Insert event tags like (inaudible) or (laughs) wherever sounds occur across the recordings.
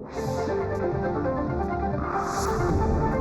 Thank you.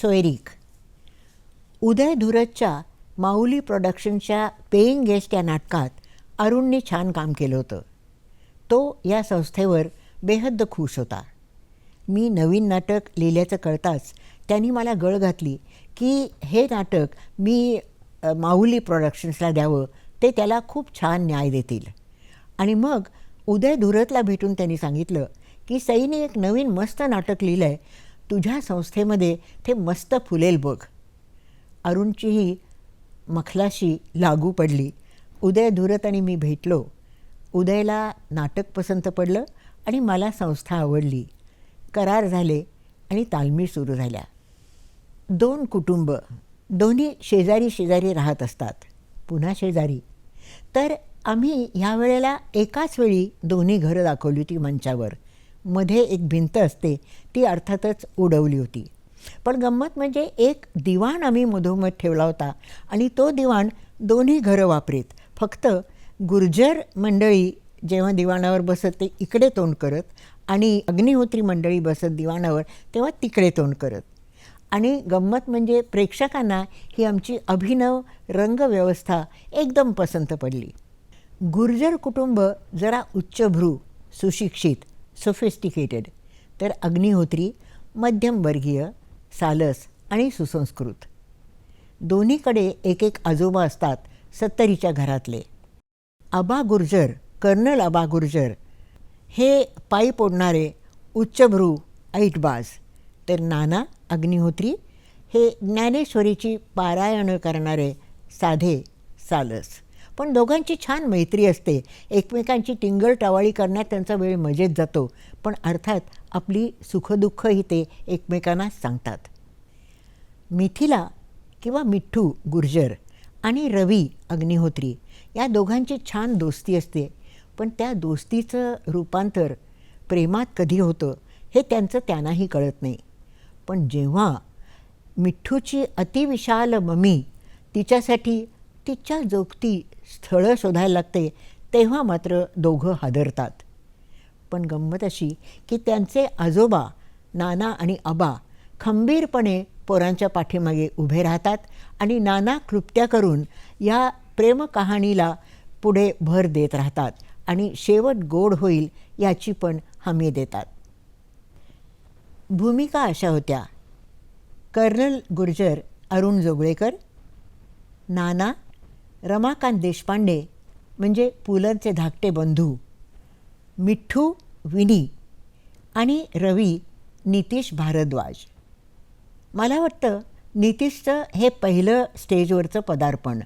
सोयरीक उदय धुरतच्या माऊली प्रोडक्शनच्या paying guest या नाटकात अरुणने छान काम केलं होतं. तो या संस्थेवर बेहद्द खुश होता. मी नवीन नाटक लिहिल्याचं कळताच त्यांनी मला गळ घातली की हे नाटक मी माऊली प्रोडक्शन्सला द्यावं ते त्याला खूप छान न्याय देतील. आणि मग उदय धुरतला भेटून त्यांनी सांगितलं की सईने एक नवीन मस्त नाटक लिहिलं आहे तुझ्या संस्थेमध्ये ते मस्त फुलेल बघ. अरुणचीही मखलाशी लागू पडली. उदय धुरत आणि मी भेटलो. उदयला नाटक पसंत पडलं आणि मला संस्था आवडली. करार झाले आणि तालमी सुरू झाल्या. दोन कुटुंब दोन्ही शेजारी शेजारी राहत असतात. पुन्हा शेजारी. तर आम्ही ह्या वेळेला एकाच वेळी दोन्ही घरं दाखवली होती मंचावर. मध्ये एक भिंत असते ती अर्थातच उडवली होती. पण गंमत म्हणजे एक दिवाण आम्ही मधोमध ठेवला होता आणि तो दिवाण दोन्ही घरं वापरीत. फक्त गुर्जर मंडळी जेव्हा दिवाणावर बसत ते इकडे तोंड करत आणि अग्निहोत्री मंडळी बसत दिवाणावर तेव्हा तिकडे तोंड करत. आणि गंमत म्हणजे प्रेक्षकांना ही आमची अभिनव रंगव्यवस्था एकदम पसंत पडली. गुर्जर कुटुंब जरा उच्चभ्रू सुशिक्षित सोफिस्टिकेटेड तर अग्निहोत्री मध्यमवर्गीय सालस आणि सुसंस्कृत. दोन्हीकडे एक एक आजोबा असतात सत्तरीच्या घरातले. आबा गुर्जर कर्नल आबा गुर्जर. हे पायी पोडणारे उच्चभ्रू ऐटबाज. तर नाना अग्निहोत्री हे ज्ञानेश्वरीची पारायणं करणारे साधे सालस. पण दोघांची छान मैत्री असते. एकमेकांची टिंगल टावाळी करण्यात त्यांचा वेळ मजेत जातो. पण अर्थात आपली सुखदुःखही ते एकमेकांना सांगतात. मिथिला किंवा मिठ्ठू गुर्जर आणि रवी अग्निहोत्री या दोघांची छान दोस्ती असते. पण त्या दोस्तीचं रूपांतर प्रेमात कधी होतं हे त्यांचं त्यांनाही कळत नाही. पण जेव्हा मिठ्ठूची अतिविशाल ममी तिच्यासाठी तिच्या जोगती स्थळं शोधायला लागते तेव्हा मात्र दोघं हादरतात. पण गंमत अशी की त्यांचे आजोबा नाना आणि आबा खंबीरपणे पोरांच्या पाठीमागे उभे राहतात आणि नाना क्लुप्त्या करून या प्रेमकहाणीला पुढे भर देत राहतात आणि शेवट गोड होईल याची पण हमी देतात. भूमिका अशा होत्या. कर्नल गुर्जर अरुण जोगळेकर नाना रमाकांत देशपांडे म्हणजे पुलंचे धाकटे बंधू मिठ्ठू विनी आणि रवी नितीश भारद्वाज. मला वाटतं नितीशचं हे पहिलं स्टेजवरचं पदार्पण.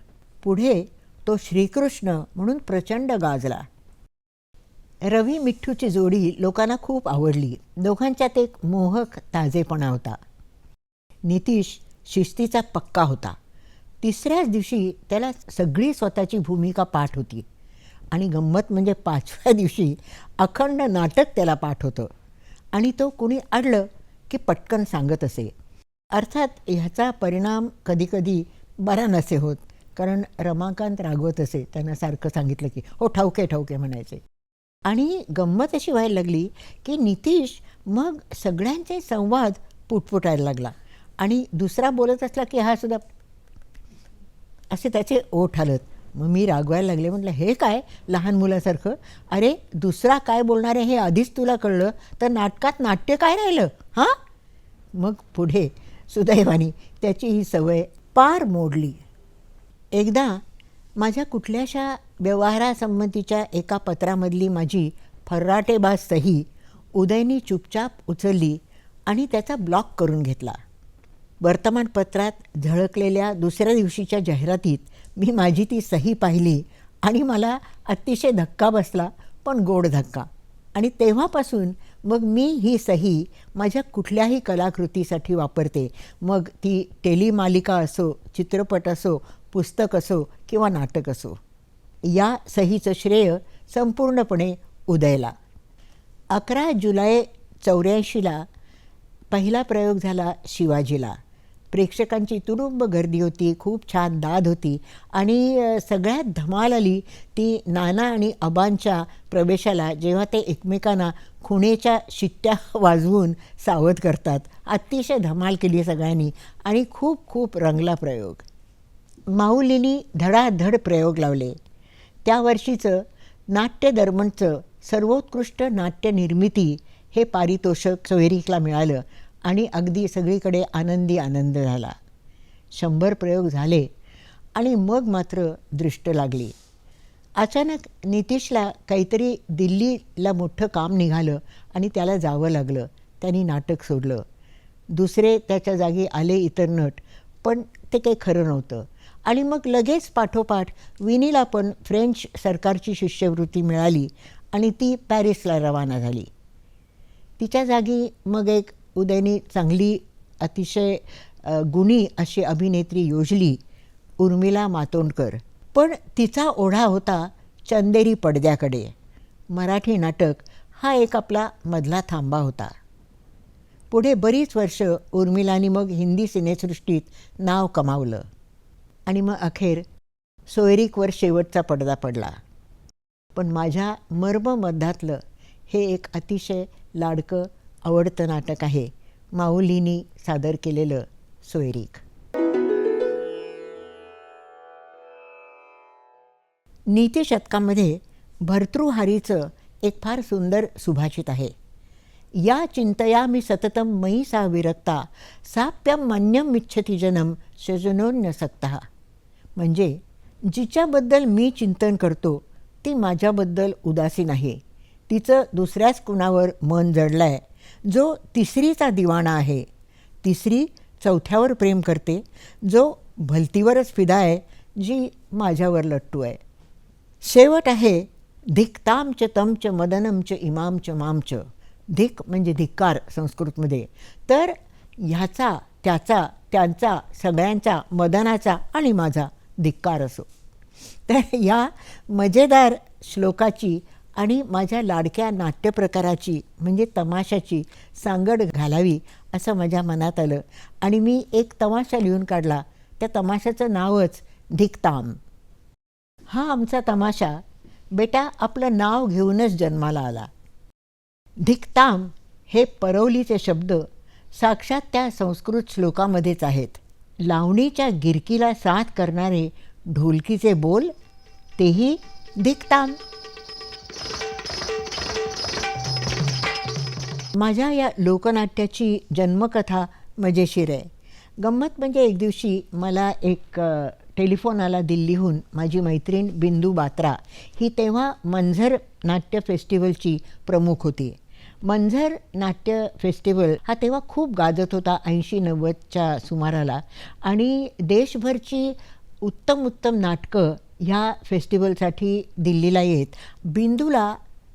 पुढे तो श्रीकृष्ण म्हणून प्रचंड गाजला. रवी मिठ्ठूची जोडी लोकांना खूप आवडली. दोघांच्यात एक मोहक ताजेपणा होता. नितीश शिस्तीचा पक्का होता. तिसऱ्याच दिवशी त्याला सगळी स्वतःची भूमिका पाठ होती. आणि गंमत म्हणजे पाचव्या दिवशी अखंड नाटक त्याला पाठ होतं. आणि तो कुणी अडलं की पटकन सांगत असे. अर्थात ह्याचा परिणाम कधीकधी बरा नसे होत. कारण रमाकांत रागवत असे त्यांना सारखं सांगितलं की हो ठाऊके ठाऊके म्हणायचे. आणि गंमत अशी व्हायला लागली की नितीश मग सगळ्यांचे संवाद पुटपुटायला लागला. आणि दुसरा बोलत असला की हा सुद्धा असे त्याचे ओठ आलत. मग मी रागवायला लागले म्हटलं हे काय? लहान मुलासारखं? अरे दुसरा काय बोलणार आहे हे आधीच तुला कळलं? तर नाटकात नाट्य काय राहिलं? हां? मग पुढे सुदैवानी त्याची ही सवय पार मोडली. एकदा माझ्या कुठल्याशा व्यवहारासंबंधीच्या एका पत्रामधली माझी फर्राटेबाज सही उदयनी चुपचाप उचलली आणि त्याचा ब्लॉक करून घेतला. वर्तमानपत्रात झळकलेल्या दुसऱ्या दिवशीच्या जाहिरातीत मी माझी ती सही पाहिली आणि मला अतिशय धक्का बसला पण गोड धक्का. आणि तेव्हापासून मग मी ही सही माझ्या कुठल्याही कलाकृतीसाठी वापरते. मग ती टेलिमालिका असो चित्रपट असो पुस्तक असो किंवा नाटक असो. या सहीचं श्रेय संपूर्णपणे उदयला. अकरा जुलै चौऱ्याऐंशीला पहिला प्रयोग झाला शिवाजीला. प्रेक्षकांची तुडुंब गर्दी होती खूप छान दाद होती. आणि सगळ्यात धमाल आली ती नाना आणि अबांच्या प्रवेशाला जेव्हा ते एकमेकांना खुणेच्या शिट्ट्या (laughs) वाजवून सावध करतात. अतिशय धमाल केली सगळ्यांनी आणि खूप खूप रंगला प्रयोग. माऊलीनी धडाधड प्रयोग लावले. त्या वर्षीचं नाट्य सर्वोत्कृष्ट नाट्यनिर्मिती हे पारितोषक सोयरीकला मिळालं. आणि अगदी सगळीकडे आनंदी आनंद झाला. शंभर प्रयोग झाले आणि मग मात्र दृष्ट लागली. अचानक नितीशला काहीतरी दिल्लीला मोठं काम निघालं आणि त्याला जावं लागलं. त्यांनी नाटक सोडलं. दुसरे त्याच्या जागी आले इतर नट पण ते काही खरं नव्हतं. आणि मग लगेच पाठोपाठ विनीला पण फ्रेंच सरकारची शिष्यवृत्ती मिळाली आणि ती पॅरिसला रवाना झाली. तिच्या जागी मग एक उदयनी चांगली अतिशय गुणी अशी अभिनेत्री योजली उर्मिला मातोंडकर. पण तिचा ओढा होता चंदेरी पडद्याकडे. मराठी नाटक हा एक आपला मधला थांबा होता. पुढे बरीच वर्ष उर्मिलानी मग हिंदी सिनेसृष्टीत नाव कमावलं आणि मग अखेर सोयरीकवर शेवटचा पडदा पडला. पण माझ्या मर्ममध्यातलं हे एक अतिशय लाडकं आवडतं नाटक आहे. माऊलीनी सादर केलेलं सोयरीक. नीतिशतकामध्ये भर्तृहारीचं एक फार सुंदर सुभाषित आहे. या चिंतया मी सततम मयी सा विरक्ता साप्यम मान्यम इच्छती जनम सजनोन्य म्हणजे जिच्याबद्दल मी चिंतन करतो ती माझ्याबद्दल उदासीन आहे. तिचं दुसऱ्याच कुणावर मन जडलं आहे जो तिसरीचा दिवाणा आहे तिसरी चौथ्यावर प्रेम करते जो भलतीवरच फिदा आहे जी माझ्यावर लट्टू आहे. शेवट आहे धिक्तामच तमच मदनमच इमामच मामच. धिक म्हणजे धिक्कार संस्कृतमध्ये. तर ह्याचा त्याचा त्यांचा सगळ्यांचा मदनाचा आणि माझा धिक्कार असो. तर या मजेदार श्लोकाची आणि माझ्या लाडक्या नाट्यप्रकाराची म्हणजे तमाशाची सांगड घालावी असं माझ्या मनात आलं. आणि मी एक तमाशा लिहून काढला. त्या तमाशाचं नावच धिकताम. हा आमचा तमाशा बेटा आपलं नाव घेऊनच जन्माला आला. धिकताम हे परवलीचे शब्द साक्षात त्या संस्कृत श्लोकामध्येच आहेत. लावणीच्या गिरकीला साथ करणारे ढोलकीचे बोल तेही धिकताम. माझ्या या लोकनाट्याची जन्मकथा म्हणजे मजेशीर आहे गंमत म्हणजे एक दिवशी मला एक टेलिफोन आला दिल्लीहून माझी मैत्रीण बिंदू बात्रा. ही तेव्हा मंझर नाट्य फेस्टिवलची प्रमुख होती. मंझर नाट्य फेस्टिवल हा तेव्हा खूप गाजत होता ऐंशी नव्वदच्या सुमाराला. आणि देशभरची उत्तम उत्तम नाटकं ह्या फेस्टिवलसाठी दिल्लीला येत. बिंदूला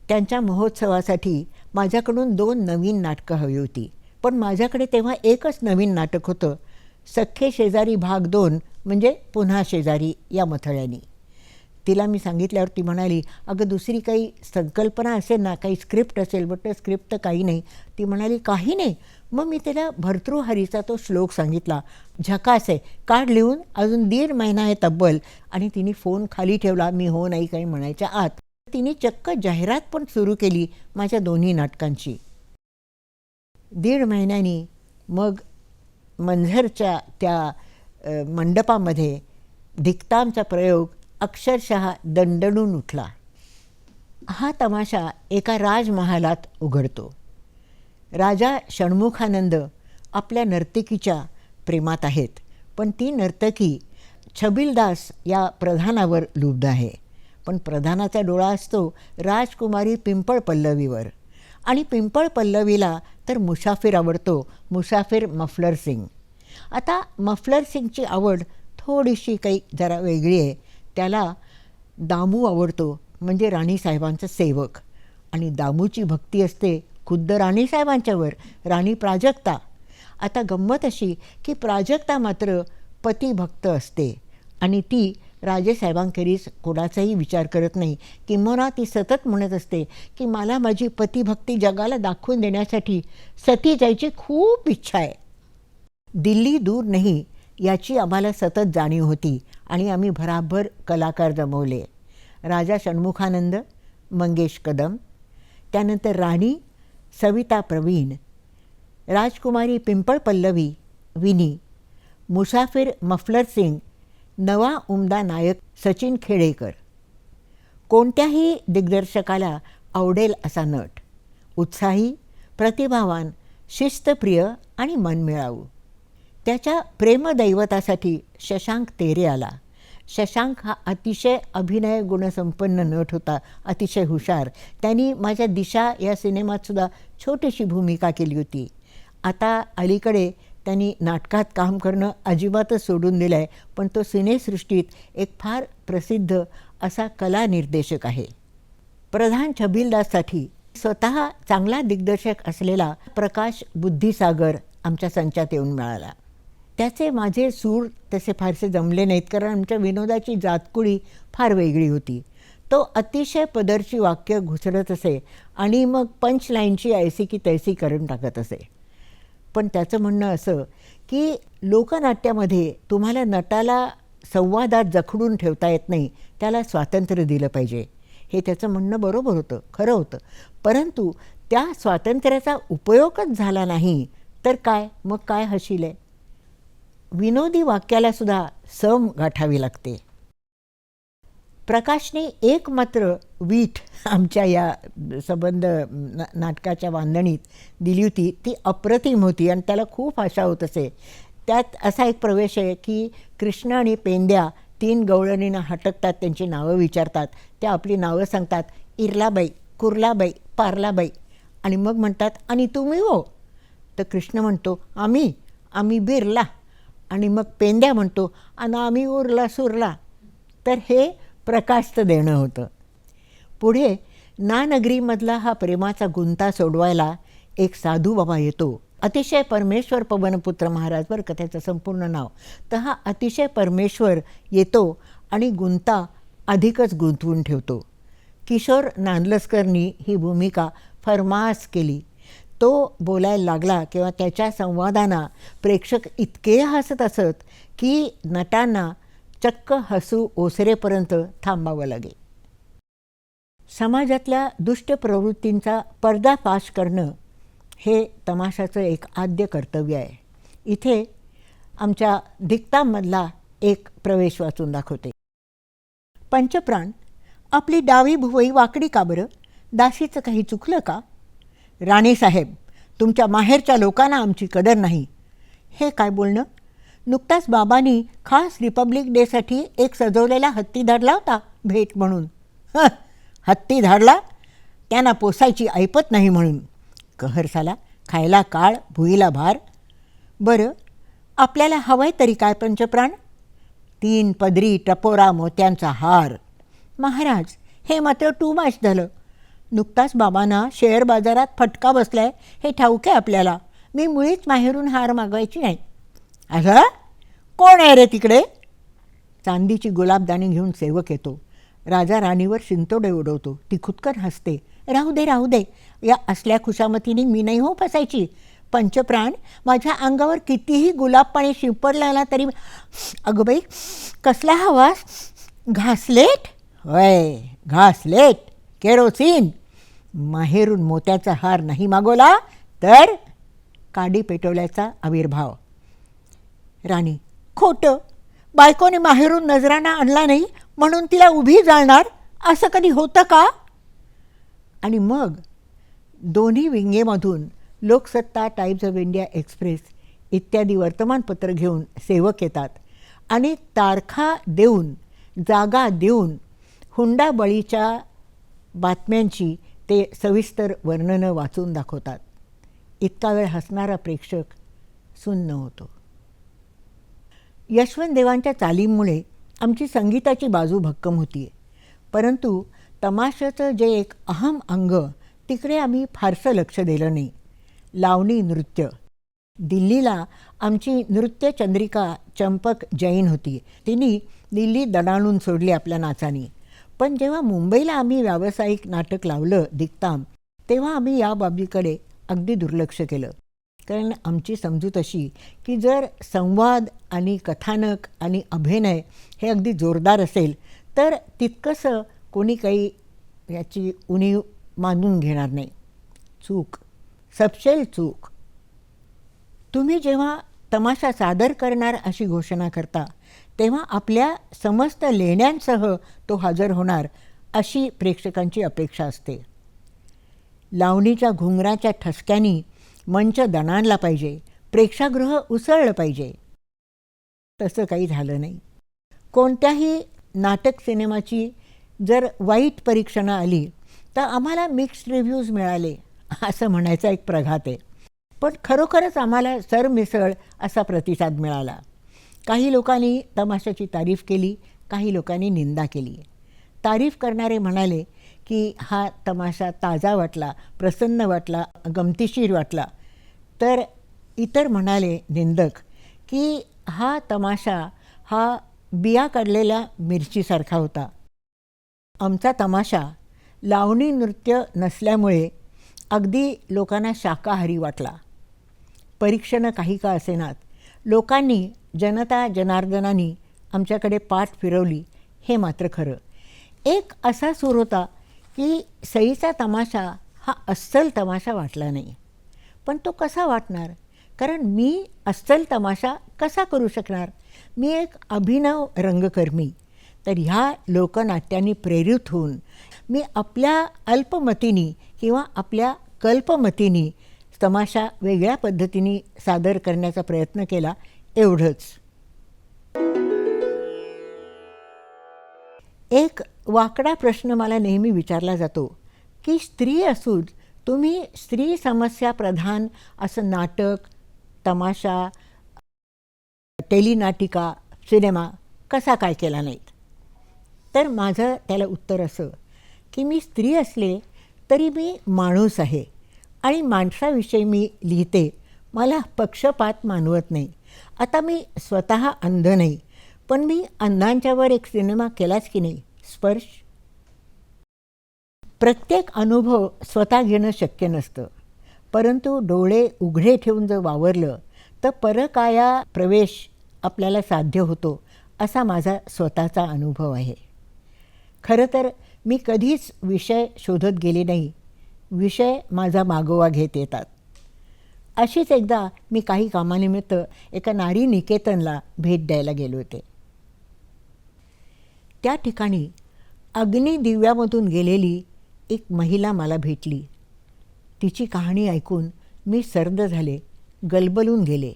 त्यांच्या महोत्सवासाठी माझ्याकडून दोन नवीन नाटकं हवी होती. पण माझ्याकडे तेव्हा एकच नवीन नाटक होतं. सख्खे शेजारी भाग दोन म्हणजे पुन्हा शेजारी या मथळ्यानी. तिला मी सांगितल्यावर ती म्हणाली अगं दुसरी काही संकल्पना असेल ना काही स्क्रिप्ट असेल बट स्क्रिप्ट तर काही नाही. ती म्हणाली काही नाही. मग मी तिला भर्तृहरीचा तो श्लोक सांगितला झकास आहे कार्ड लिहून अजून दीड महिना आहे तब्बल. आणि तिने फोन खाली ठेवला मी हो नाही काही म्हणायच्या आत. तिने चक्क जाहिरात पण सुरू केली माझ्या दोन्ही नाटकांची. दीड महिन्यानी मग मंझरच्या त्या मंडपामध्ये धिक्तामचा प्रयोग अक्षरशः दणदणून उठला. हा तमाशा एका राजमहालात उघडतो. राजा षण्मुखानंद आपल्या नर्तकीच्या प्रेमात आहेत पण ती नर्तकी छबिलदास या प्रधानावर लुब्ध आहे. पण प्रधानाचा डोळा असतो राजकुमारी पिंपळ पल्लवीवर. आणि पिंपळ पल्लवीला तर मुसाफिर आवडतो मुसाफिर मफलर सिंग आता मफलर सिंगची आवड थोडीशी काही जरा वेगळी आहे. त्याला दामू आवडतो म्हणजे राणीसाहेबांचा सेवक. आणि दामूची भक्ती असते खुद्द राणीसाहेबांच्यावर राणी प्राजक्ता. आता गंमत अशी की प्राजक्ता मात्र पतिभक्त असते. आणि ती राजेसाहेबांखेरीज कोणाचाही विचार करत नाही. किंवा ती सतत म्हणत असते की मला माझी पतिभक्ती जगाला दाखवून देण्यासाठी सती जायची खूप इच्छा आहे. दिल्ली दूर नाही याची आम्हाला सतत जाणीव होती आणि आम्ही भराभर कलाकार जमवले. राजा षण्मुखानंद मंगेश कदम त्यानंतर राणी सविता प्रवीण राजकुमारी पिंपळ पल्लवी विनी मुसाफिर मफलर सिंग नवा उमदा नायक सचिन खेडेकर. कोणत्याही दिग्दर्शकाला आवडेल असा नट उत्साही प्रतिभावान शिस्तप्रिय आणि मनमिळावू त्याच्या प्रेमदैवतासाठी शशांक तेरे आला. शशांक हा अतिशय अभिनय गुणसंपन्न नट होता अतिशय हुशार. त्यांनी माझ्या दिशा या सिनेमातसुद्धा छोटीशी भूमिका केली होती. आता अलीकडे त्यांनी नाटकात काम करणं अजिबातच सोडून दिलं आहे पण तो सिनेसृष्टीत एक फार प्रसिद्ध असा कला निर्देशक आहे. प्रधान छबिलदाससाठी स्वतः चांगला दिग्दर्शक असलेला प्रकाश बुद्धिसागर आमच्या संचात येऊन मिळाला. त्याचे माझे सूर तसे फारसे जमले नाहीत कारण आमच्या विनोदाची जातकुळी फार वेगळी होती. तो अतिशय पदरची वाक्य घुसडत असे आणि मग पंच लाईनची ऐसी की तैसी करून टाकत असे. पण त्याचं म्हणणं असं की लोकनाट्यामध्ये तुम्हाला नटाला संवादात जखडून ठेवता येत नाही त्याला स्वातंत्र्य दिलं पाहिजे. हे त्याचं म्हणणं बरोबर होतं खरं होतं. परंतु त्या स्वातंत्र्याचा उपयोगच झाला नाही तर काय? मग काय हशील आहे? विनोदी वाक्याला सुद्धा सम गाठावी लागते. प्रकाशने एक मात्र वीट आमच्या या संबंध ना नाटकाच्या बांधणीत दिली होती. ती अप्रतिम होती आणि त्याला खूप आशा होत असे. त्यात असा एक प्रवेश आहे की कृष्ण आणि पेंद्या तीन गवळणींना हटकतात त्यांची नावं विचारतात. त्या आपली नावं सांगतात इरलाबाई कुर्लाबाई पार्लाबाई. आणि मग म्हणतात आणि तुम्ही हो? तर कृष्ण म्हणतो आम्ही आम्ही बिरला. आणि मग पेंद्या म्हणतो आणि आम्ही उरला सुरला. तर हे प्रकाशचं देणं होतं. पुढे नानगरीमधला हा प्रेमाचा गुंता सोडवायला एक साधू बाबा येतो. अतिशय परमेश्वर पवनपुत्र महाराज बरं का त्याचं संपूर्ण नाव. तर हा अतिशय परमेश्वर येतो आणि गुंता अधिकच गुंतवून ठेवतो. किशोर नांदलस्करनी ही भूमिका फरमास केली. तो बोलायला लागला किंवा त्याच्या संवादांना प्रेक्षक इतके हसत असत की नटांना चक्क हसू ओसरेपर्यंत थांबावं लागे समाजातल्या दुष्ट प्रवृत्तींचा पर्दाफाश करणं हे तमाशाचं एक आद्य कर्तव्य आहे. इथे आमच्या धिक्तांमधला एक प्रवेश वाचून दाखवते. पंचप्राण आपली डावी भुवई वाकडी का बरं? दासीचं काही चुकलं का? राणेसाहेब तुमच्या माहेरच्या लोकांना आमची कदर नाही. हे काय बोलणं? नुकताच बाबांनी खास रिपब्लिक डेसाठी एक सजवलेला हत्ती धाडला होता भेट म्हणून. हं हत्ती धाडला त्यांना पोसायची ऐपत नाही म्हणून. कहरसाला खायला काळ भुईला भार. बरं आपल्याला हवंय तरी काय पंचप्राण? तीन पदरी टपोरा मोत्यांचा हार. महाराज हे मात्र टू मच झालं. नुकताच बाबांना शेअर बाजारात फटका बसलाय हे ठाऊक आहे आपल्याला. मी मुळीच माहेरून हार मागवायची नाही. असं कोण आहे रे तिकडे? चांदीची गुलाबदाणी घेऊन सेवक येतो. राजा राणीवर शिंतोडे उडवतो. ती खुदकर हसते. राहू दे राहू दे. या असल्या खुशामतीने मी नाही हो फसायची. पंचप्राण माझ्या अंगावर कितीही गुलाब पाणी शिंपडला ना तरी अगं बाई कसला हवास घासलेट? होय घासलेट. केरोसिन. माहेरून मोत्याचा हार नाही मागवला तर काडी पेटवल्याचा आविर्भाव. राणी खोटं. बायकोने माहेरून नजराणा आणला नाही म्हणून तिला उभी जाणार असं कधी होतं का? आणि मग दोन्ही विंगेमधून Loksatta Times of India Express इत्यादी वर्तमानपत्र घेऊन सेवक येतात आणि तारखा देऊन जागा देऊन हुंडाबळीच्या बातम्यांची ते सविस्तर वर्णनं वाचून दाखवतात. इतका वेळ हसणारा प्रेक्षक सुन्न होतो. यशवंत देवांच्या चालीमुळे आमची संगीताची बाजू भक्कम होती. आहे परंतु तमाशाचं जे एक अहम अंग तिकडे आम्ही फारसं लक्ष दिलं नाही. लावणी नृत्य. दिल्लीला आमची नृत्य चंद्रिका चंपक जैन होती. तिने दिल्ली दडाणून सोडली आपल्या नाचानी. पण जेव्हा मुंबईला आम्ही व्यावसायिक नाटक लावलं दिक्ताम तेव्हा आम्ही या बाबीकडे अगदी दुर्लक्ष केलं. कारण आमची समजूत अशी की जर संवाद आणि कथानक आणि अभिनय हे अगदी जोरदार असेल तर तितकंसं कोणी काही याची उणीव मानून घेणार नाही. चूक. सपशेल चूक. तुम्ही जेव्हा तमाशा सादर करणार अशी घोषणा करता तेव्हा आपल्या समस्त लेण्यांसह तो हजर होणार अशी प्रेक्षकांची अपेक्षा असते. लावणीच्या घुंगराच्या ठसक्यानी मंच दणाणला पाहिजे प्रेक्षागृह उसळलं पाहिजे. तसं काही झालं नाही. कोणत्याही नाटक सिनेमाची जर वाईट परीक्षणं आली तर आम्हाला मिक्स्ड रिव्ह्यूज मिळाले असं म्हणायचा एक प्रघात आहे. पण खरोखरच आम्हाला सरमिसळ असा प्रतिसाद मिळाला. काही लोकांनी तमाशाची तारीफ केली काही लोकांनी निंदा केली. तारीफ करणारे म्हणाले की हा तमाशा ताजा वाटला प्रसन्न वाटला गमतीशीर वाटला. तर इतर म्हणाले निंदक की हा तमाशा हा बिया काढलेल्या मिरचीसारखा होता. आमचा तमाशा लावणी नृत्य नसल्यामुळे अगदी लोकांना शाकाहारी वाटला. परीक्षणं काही का असेनात लोकांनी जनता जनार्दनानी आमच्याकडे पाठ फिरवली हे मात्र खरं. एक असा सूर होता की सईचा तमाशा हा अस्सल तमाशा वाटला नाही. पण तो कसा वाटणार? कारण मी अस्सल तमाशा कसा करू शकणार? मी एक अभिनव रंगकर्मी. तर ह्या लोकनाट्यांनी प्रेरित होऊन मी आपल्या अल्पमतीनी किंवा आपल्या कल्पमतीनी तमाशा वेगळ्या पद्धतीने सादर करण्याचा प्रयत्न केला एवढंच. एक वाकडा प्रश्न मला नेहमी विचारला जातो की स्त्री असून तुम्ही स्त्री समस्या प्रधान असं नाटक तमाशा टेलिनाटिका सिनेमा कसा काय केला नाहीत? तर माझं त्याला उत्तर असं की मी स्त्री असले तरी मी माणूस आहे आणि माणसाविषयी मी लिहिते मला पक्षपात मानवत नाही. आता मी स्वतः अंध नाही पण मी अंधांच्यावर एक सिनेमा केलाच की नाही. स्पर्श? प्रत्येक अनुभव स्वतः घेणं शक्य नसतं. परंतु डोळे उघडे ठेवून जर वावरलं तर परकाया प्रवेश आपल्याला साध्य होतो असा माझा स्वतःचा अनुभव आहे. खरं तर मी कधीच विषय शोधत गेले नाही. विषय माझा मागोवा घेत येतात. अशीच एकदा मी काही कामानिमित्त एका नारी निकेतनला भेट द्यायला गेले होते. त्या ठिकाणी अग्निदिव्यामधून गेलेली एक महिला मला भेटली. तिची कहाणी ऐकून मी सर्द झाले गलबलून गेले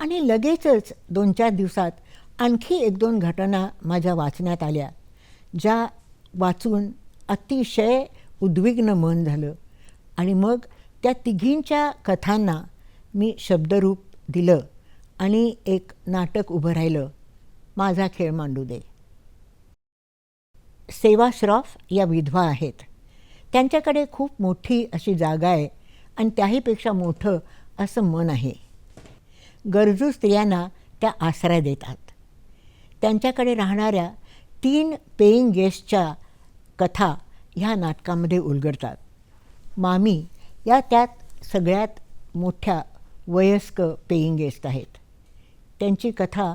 आणि लगेचच दोन चार दिवसात आणखी एक दोन घटना माझ्या वाचण्यात आल्या ज्या वाचून अतिशय उद्विग्न मन झालं आणि मग त्या तिघींच्या कथांना मी शब्दरूप दिलं आणि एक नाटक उभं राहिलं. माझा खेळ मांडू दे. सेवा श्रॉफ या विधवा आहेत. त्यांच्याकडे खूप मोठी अशी जागा आहे आणि त्याहीपेक्षा मोठं असं मन आहे. गरजू स्त्रियांना त्या आश्रय देतात. त्यांच्याकडे राहणाऱ्या तीन पेईंग गेस्टच्या कथा ह्या नाटकामध्ये उलगडतात. मामी या त्यात सगळ्यात मोठ्या वयस्क पेईंग गेस्ट आहेत. त्यांची कथा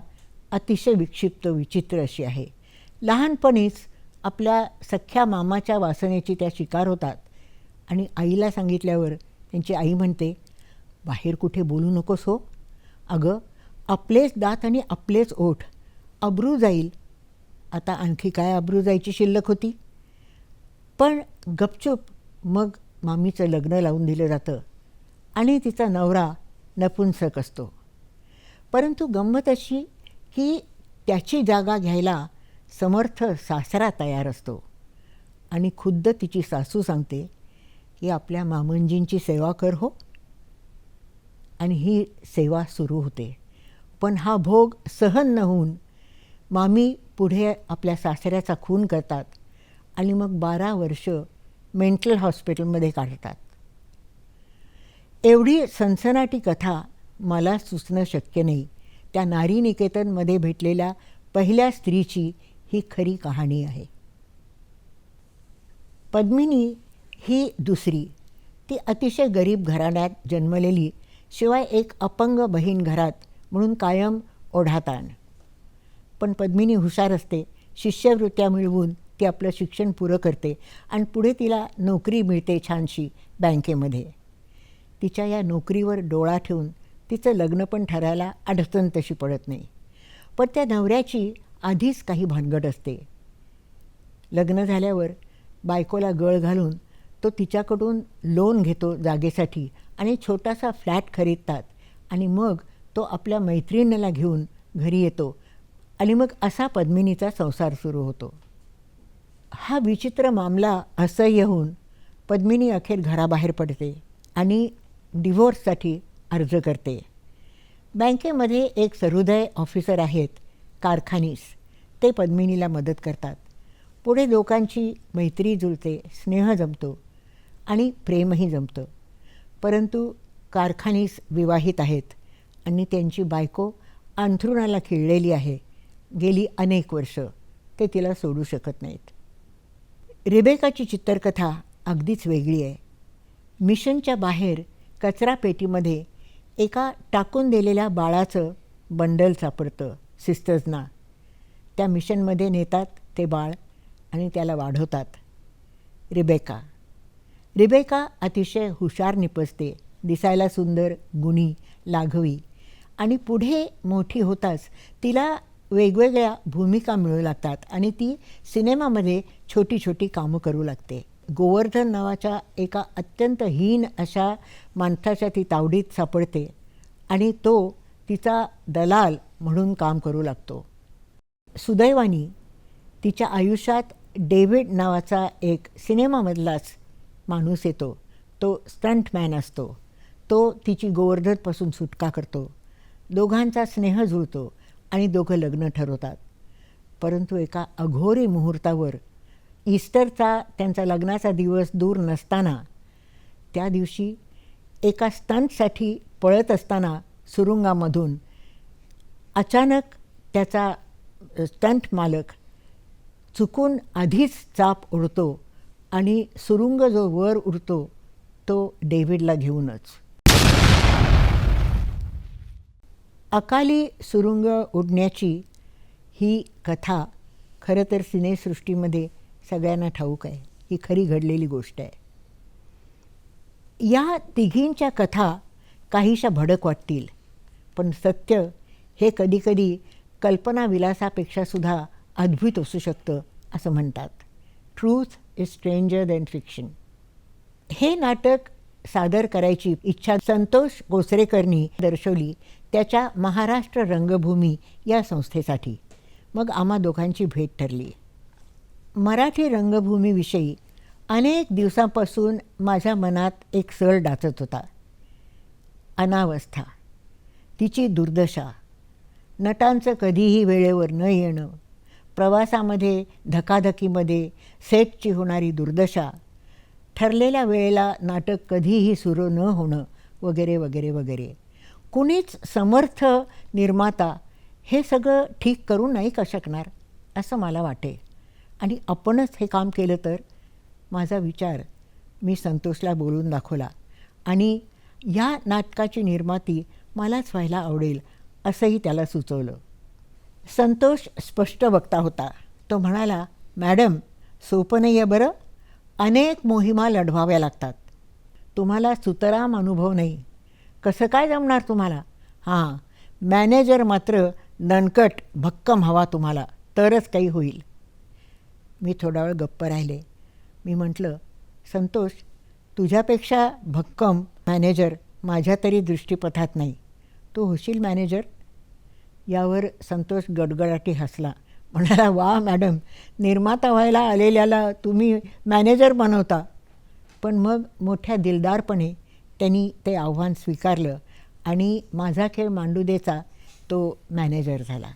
अतिशय विक्षिप्त विचित्र अशी आहे. लहानपणीच आपल्या सख्या मामाच्या वासनेची त्या शिकार होतात आणि आईला सांगितल्यावर त्यांची आई म्हणते बाहेर कुठे बोलू नकोस हो. अगं आपलेच दात आणि आपलेच ओठ अब्रू जाईल. आता आणखी काय अब्रू जायची शिल्लक होती? पण गपचूप मग मामीचं लग्न लावून दिलं जातं. आणि तिचा नवरा नपुंसक असतो. परंतु गंमत अशी की त्याची जागा घ्यायला समर्थ सासरा तयार असतो. आणि खुद्द तिची सासू सांगते की आपल्या मामंजींची सेवा कर हो. आणि ही सेवा सुरू होते. पण हा भोग सहन न होऊन मामी पुढे आपल्या सासऱ्याचा खून करतात. आणि मग बारा वर्ष मेंटल हॉस्पिटलमध्ये काढतात. एवढी सनसनाटी कथा मला सुचणं शक्य नाही. त्या नारी निकेतनमध्ये भेटलेल्या पहिल्या स्त्रीची ही खरी कहाणी आहे. पद्मिनी ही दुसरी ती अतिशय गरीब घराण्यात जन्मलेली शिवाय एक अपंग बहीण घरात म्हणून कायम ओढाताण. पण पद्मिनी हुशार असते शिष्यवृत्त्या मिळवून ती आपलं शिक्षण पुरं करते आणि पुढे तिला नोकरी मिळते छानशी बँकेमध्ये. तिच्या या नोकरीवर डोळा ठेवून तिचं लग्न पण ठरायला अडचण तशी पडत नाही. पण त्या नवऱ्याची आधीच काही भानगड असते. लग्न झाल्यावर बायकोला गळ घालून तो तिच्याकडून लोन घेतो जागेसाठी आणि छोटासा फ्लॅट खरीदतात आणि मग तो आपल्या मैत्रिणीला घेऊन घरी येतो आणि मग असा पद्मिनीचा संसार सुरू होतो. हा विचित्र मामला असह्य होऊन पद्मिनी अखेर घराबाहेर पडते आणि डिव्होर्ससाठी अर्ज करते. बँकेमध्ये एक सहृदय ऑफिसर आहेत कारखानीस. ते पद्मिनीला मदत करतात. पुढे लोकांची मैत्री जुळते स्नेह जमतो आणि प्रेमही जमतं. परंतु कारखानीस विवाहित आहेत आणि त्यांची बायको अंथरुणाला खिळलेली आहे. गेली अनेक वर्ष. ते तिला सोडू शकत नाहीत. रिबेकाची चित्रकथा अगदीच वेगळी आहे. मिशनच्या बाहेर कचरा पेटीमध्ये एका टाकून दिलेल्या बाळाचं बंडल सापडतं सिस्टर्सना. त्या मिशनमध्ये नेतात ते बाळ आणि त्याला वाढवतात. रिबेका. रिबेका अतिशय हुशार निपजते दिसायला सुंदर गुणी लाघवी आणि पुढे मोठी होताच तिला वेगवेगळ्या भूमिका मिळू लागतात आणि ती सिनेमामध्ये छोटी छोटी कामं करू लागते. गोवर्धन नावाच्या एका अत्यंत हीन अशा माणसाच्या ती तावडीत सापडते आणि तो तिचा दलाल म्हणून काम करू लागतो. सुदैवानी तिच्या आयुष्यात डेव्हिड नावाचा एक सिनेमामधलाच माणूस येतो. तो स्टंटमॅन असतो. तो तिची गोवर्धनपासून सुटका करतो. दोघांचा स्नेह जुळतो. आणि दोघं लग्न ठरवतात. परंतु एका अघोरी मुहूर्तावर ईस्टरचा त्यांचा लग्नाचा दिवस दूर नसताना त्या दिवशी एका स्टंटसाठी पळत असताना सुरुंगामधून अचानक त्याचा स्टंट मालक चुकून आधीच चाप उडतो आणि सुरुंग जो वर उडतो तो डेव्हिडला घेऊनच. अकाली सुरुंग उडण्याची ही कथा खरं तर सिनेसृष्टीमध्ये सगळ्यांना ठाऊक आहे. ही खरी घडलेली गोष्ट आहे. या तिघींच्या कथा काहीशा भडक वाटतील पण सत्य हे कधीकधी कल्पनाविलासापेक्षासुद्धा अद्भुत असू शकतं असं म्हणतात. Truth is stranger than fiction हे नाटक सादर करायची इच्छा संतोष गोसरेकरनी दर्शवली त्याच्या महाराष्ट्र रंगभूमी या संस्थेसाठी. मग आम्हा दोघांची भेट ठरली. मराठी रंगभूमीविषयी अनेक दिवसांपासून माझ्या मनात एक सर डाचत होता. अनावस्था. तिची दुर्दशा. नटांचं कधीही वेळेवर न येणं. प्रवासामध्ये धकाधकीमध्ये सेटची होणारी दुर्दशा. ठरलेल्या वेळेला नाटक कधीही सुरू न होणं. वगैरे वगैरे वगैरे. कुणीच समर्थ निर्माता हे सगळं ठीक करू नाही का शकणार असं मला वाटे. आणि आपणच हे काम केलं तर? माझा विचार मी संतोषला बोलून दाखवला. आणि या नाटकाची निर्माती मलाच व्हायला आवडेल असंही त्याला सुचवलं. संतोष स्पष्ट वक्ता होता. तो म्हणाला मॅडम सोपं नाही आहे बरं? अनेक मोहिमा लढवाव्या लागतात. तुम्हाला सुतराम अनुभव नाही. कसं काय जमणार तुम्हाला? हां मॅनेजर मात्र दणकट भक्कम हवा तुम्हाला तरच काही होईल. मी थोडा वेळ गप्प राहिले. मी म्हटलं संतोष तुझ्यापेक्षा भक्कम मॅनेजर माझ्या तरी दृष्टीपथात नाही. तू होशील मॅनेजर? यावर संतोष गडगडाटी हसला. म्हणाला वा मॅडम निर्माता व्हायला आलेल्याला तुम्ही मॅनेजर बनवता. पण मग मोठ्या दिलदारपणे त्यांनी ते आव्हान स्वीकारलं आणि माझा खेळ मांडू देचा तो मॅनेजर झाला.